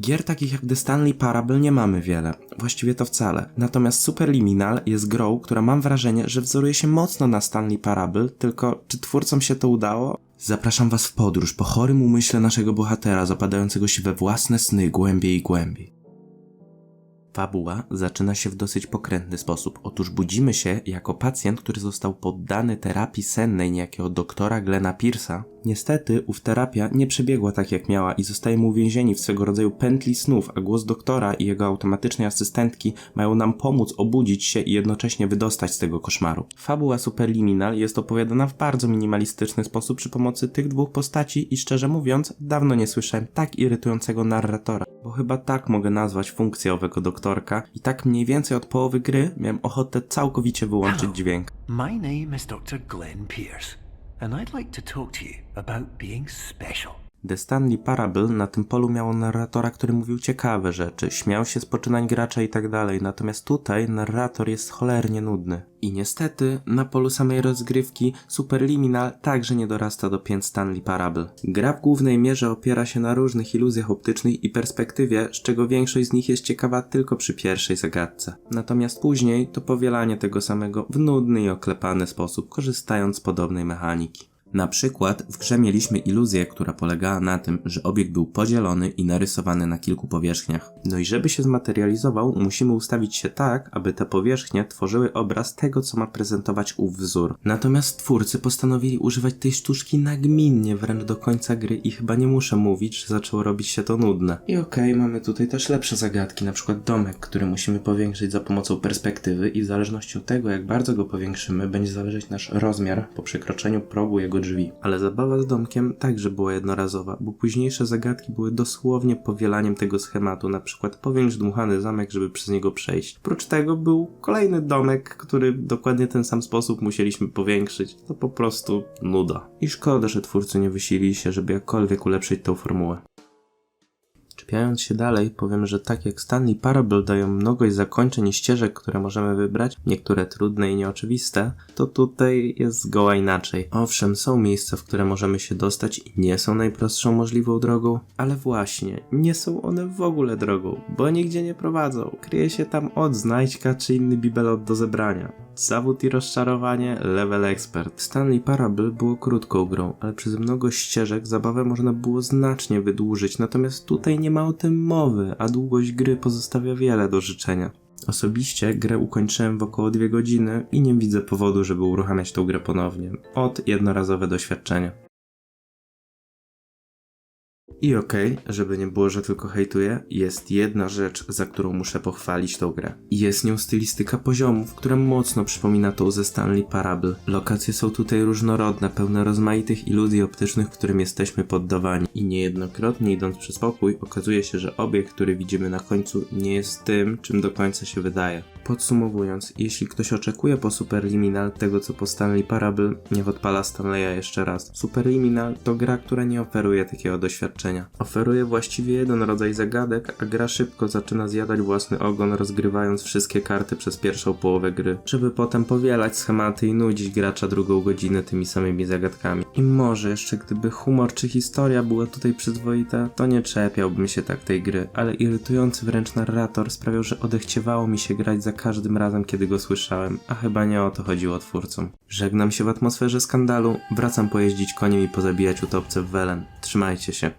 Gier takich jak The Stanley Parable nie mamy wiele, właściwie to wcale. Natomiast Superliminal jest grą, która mam wrażenie, że wzoruje się mocno na Stanley Parable, tylko czy twórcom się to udało? Zapraszam was w podróż po chorym umyśle naszego bohatera, zapadającego się we własne sny głębiej i głębiej. Fabuła zaczyna się w dosyć pokrętny sposób. Otóż budzimy się jako pacjent, który został poddany terapii sennej niejakiego doktora Glena Pierce'a. Niestety, ów terapia nie przebiegła tak jak miała i zostajemy uwięzieni w swego rodzaju pętli snów, a głos doktora i jego automatycznej asystentki mają nam pomóc obudzić się i jednocześnie wydostać z tego koszmaru. Fabuła Superliminal jest opowiadana w bardzo minimalistyczny sposób przy pomocy tych dwóch postaci i szczerze mówiąc, dawno nie słyszałem tak irytującego narratora, bo chyba tak mogę nazwać funkcję owego doktorka i tak mniej więcej od połowy gry miałem ochotę całkowicie wyłączyć dźwięk. My name is Dr. Glenn Pierce, and I'd like to talk to you about being special. The Stanley Parable na tym polu miało narratora, który mówił ciekawe rzeczy, śmiał się z poczynań gracza i tak dalej, natomiast tutaj narrator jest cholernie nudny. I niestety, na polu samej rozgrywki Superliminal także nie dorasta do pięt Stanley Parable. Gra w głównej mierze opiera się na różnych iluzjach optycznych i perspektywie, z czego większość z nich jest ciekawa tylko przy pierwszej zagadce. Natomiast później to powielanie tego samego w nudny i oklepany sposób, korzystając z podobnej mechaniki. Na przykład w grze mieliśmy iluzję, która polegała na tym, że obiekt był podzielony i narysowany na kilku powierzchniach. No i żeby się zmaterializował, musimy ustawić się tak, aby te powierzchnie tworzyły obraz tego, co ma prezentować ów wzór. Natomiast twórcy postanowili używać tej sztuczki nagminnie wręcz do końca gry i chyba nie muszę mówić, że zaczęło robić się to nudne. I okej, mamy tutaj też lepsze zagadki, na przykład domek, który musimy powiększyć za pomocą perspektywy i w zależności od tego, jak bardzo go powiększymy, będzie zależeć nasz rozmiar po przekroczeniu progu jego drzwi. Ale zabawa z domkiem także była jednorazowa, bo późniejsze zagadki były dosłownie powielaniem tego schematu, na przykład powiększ dmuchany zamek, żeby przez niego przejść. Oprócz tego był kolejny domek, który dokładnie ten sam sposób musieliśmy powiększyć. To po prostu nuda. I szkoda, że twórcy nie wysilili się, żeby jakkolwiek ulepszyć tą formułę. Czepiając się dalej, powiem, że tak jak Stanley Parable dają mnogość zakończeń i ścieżek, które możemy wybrać, niektóre trudne i nieoczywiste, to tutaj jest zgoła inaczej. Owszem, są miejsca, w które możemy się dostać i nie są najprostszą możliwą drogą, ale właśnie, nie są one w ogóle drogą, bo nigdzie nie prowadzą. Kryje się tam od znajdźka czy inny bibelot do zebrania. Zawód i rozczarowanie, level expert. Stanley Parable było krótką grą, ale przez mnogo ścieżek zabawę można było znacznie wydłużyć, natomiast tutaj nie ma o tym mowy, a długość gry pozostawia wiele do życzenia. Osobiście grę ukończyłem w około 2 godziny i nie widzę powodu, żeby uruchamiać tą grę ponownie. Od jednorazowe doświadczenie. I okej, żeby nie było, że tylko hejtuję, jest jedna rzecz, za którą muszę pochwalić tą grę. Jest nią stylistyka poziomów, która mocno przypomina tą ze Stanley Parable. Lokacje są tutaj różnorodne, pełne rozmaitych iluzji optycznych, którym jesteśmy poddawani. I niejednokrotnie idąc przez pokój, okazuje się, że obiekt, który widzimy na końcu, nie jest tym, czym do końca się wydaje. Podsumowując, jeśli ktoś oczekuje po Superliminal tego, co po Stanley Parable, niech odpala Stanleya jeszcze raz. Superliminal to gra, która nie oferuje takiego doświadczenia. Oferuje właściwie jeden rodzaj zagadek, a gra szybko zaczyna zjadać własny ogon, rozgrywając wszystkie karty przez pierwszą połowę gry, żeby potem powielać schematy i nudzić gracza drugą godzinę tymi samymi zagadkami. I może jeszcze gdyby humor czy historia była tutaj przyzwoita, to nie czepiałbym się tak tej gry, ale irytujący wręcz narrator sprawiał, że odechciewało mi się grać za każdym razem, kiedy go słyszałem, a chyba nie o to chodziło twórcom. Żegnam się w atmosferze skandalu, wracam pojeździć koniem i pozabijać utopce w Welen. Trzymajcie się.